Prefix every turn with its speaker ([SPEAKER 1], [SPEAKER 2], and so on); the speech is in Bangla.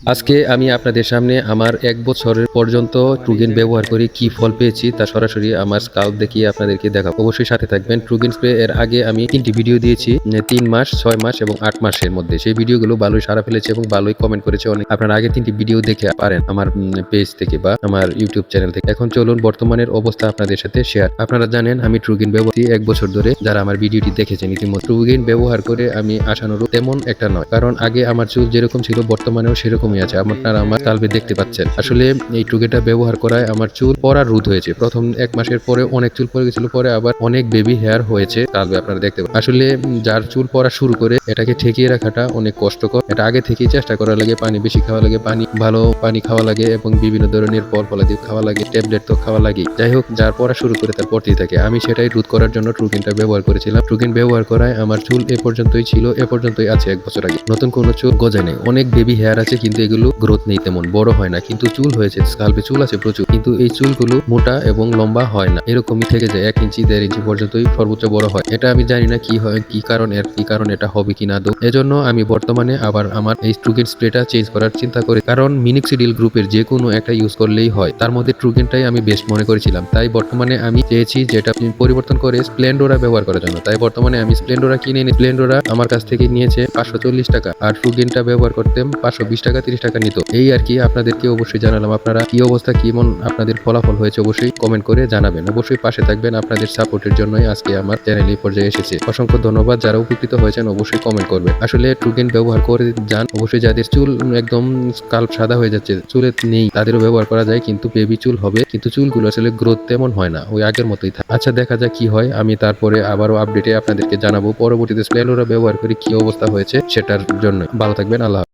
[SPEAKER 1] আজকে আমি আপনাদের সামনে আমার এক বছরের পর্যন্ত ট্রুগেন ব্যবহার করে কি ফল পেয়েছি তা সরাসরি আমার স্কাল্প দেখিয়ে আপনাদেরকে দেখাবো। অবশ্যই সাথে থাকবেন। ট্রুগেন স্প্রে এর আগে আমি তিনটি ভিডিও দিয়েছি তিন মাস, ছয় মাস এবং আট মাসের মধ্যে। সেই ভিডিওগুলো ভালোই সারা ফেলেছে এবং ভালোই কমেন্ট করেছে অনেক। আপনারা আগে তিনটি ভিডিও দেখে পারেন আমার পেজ থেকে বা আমার ইউটিউব চ্যানেল থেকে। এখন চলুন বর্তমানের অবস্থা আপনাদের সাথে শেয়ার আপনারা জানেন আমি ট্রুগেন ব্যবহার এক বছর ধরে। যারা আমার ভিডিওটি দেখেছেন ইতিমধ্যে, ট্রুগেন ব্যবহার করে আমি আশানুরূপ তেমন একটা নয়। কারণ আগে আমার চুল যেরকম ছিল, বর্তমানেও সেরকমই আছে। আপনারা আমার কালবে দেখতে পাচ্ছেন। আসলে এই ট্রুগেনটা ব্যবহার করায় আমার চুল পড়া রোধ হয়েছে। প্রথম এক মাসের পরে অনেক চুল পড়ে গেছিল, পরে আবার অনেক বেবি হেয়ার হয়েছে। কালবে আপনারা দেখতে পাচ্ছেন আসলে যার চুল পড়া শুরু করে এটাকে ঠেকিয়ে রাখাটা অনেক কষ্টকর। এটা আগে থেকেই চেষ্টা করা লাগে, পানি বেশি খাওয়া লাগে, পানি ভালো পানি খাওয়া লাগে এবং বিভিন্ন ধরনের ফল ফলাদি খাওয়া লাগে, ট্যাবলেট তো খাওয়া লাগে। যাই হোক, যার পড়া শুরু করে তার পড়তেই থাকে। আমি সেটাই রোধ করার জন্য ট্রুগেনটা ব্যবহার করেছিলাম। ট্রুগেন ব্যবহার করায় আমার চুল এ পর্যন্তই ছিল, এ পর্যন্তই আছে এক বছর আগে। নতুন কোনো চুল গজায় নেই। অনেক বেবি হেয়ার আছে কিন্তু এগুলো গ্রোথ নেই তেমন, বড় হয় না। কিন্তু চুল হয়েছে স্কাল্পে চুল আছে প্রচুর। কিন্তু এই চুলগুলো মোটা এবং লম্বা হয় না, এরকমই থেকে যায়, এক ইঞ্চি, দেড় ইঞ্চি পর্যন্তই সর্বোচ্চ বড় হয়। এটা আমি জানি না কি হয়, কি কারণ এর, কি কারণ এটা হবে কি না এজন্য আমি বর্তমানে আবার আমার এই ট্রুগেন স্প্রেটা চেঞ্জ করার চিন্তা করি। কারণ মিনিক্সিডিল গ্রুপের যে কোনো একটা ইউজ করলেই হয়। তার মধ্যে ট্রুগেনটাই আমি বেস্ট মনে করেছিলাম। তাই বর্তমানে আমি চেয়েছি যেটা পরিবর্তন করে স্প্লেন্ডোরা ব্যবহার করার জন্য। তাই বর্তমানে আমি স্প্লেন্ডোরা কিনে নিই স্প্লেন্ডোরা আমার কাছ থেকে নিয়েছে পাঁচশো চল্লিশ টাকা। আর ট্রুগেনটা ব্যবহার করতে পাঁচশো বিশ টাকা তিরিশ টাকা নিত। এই আর কি আপনাদেরকে অবশ্যই জানালাম। আপনারা কি অবস্থা, কেমন আপনাদের ফলাফল হয়েছে অবশ্যই কমেন্ট করে জানাবেন। অবশ্যই পাশে থাকবেন, আপনাদের সাপোর্টের জন্যই আজকে আমার চ্যানেল এই পর্যায়ে এসেছে। অসংখ্য ধন্যবাদ। যারা উপকৃত হয়েছেন অবশ্যই কমেন্ট করবে আসলে ট্রুগেন ব্যবহার করে যান, অবশ্যই যাদের চুল একদম স্কাল্প সাদা হয়ে যাচ্ছে, চুলে নেই, তাদেরও ব্যবহার করা যায়, কিন্তু বেবি চুল হবে, কিন্তু চুলগুলো আসলে গ্রোথ তেমন হয় না, ওই আগের মতোই থাকে। আচ্ছা দেখা যাক কি হয়। আমি তারপরে আবারও আপডেটে আপনাদেরকে জানাব। পরবর্তীতে স্প্লেলোরা ব্যবহার করে কি অবস্থা হয়েছে সেটার জন্য ভালো থাকবেন, আল্লাহ।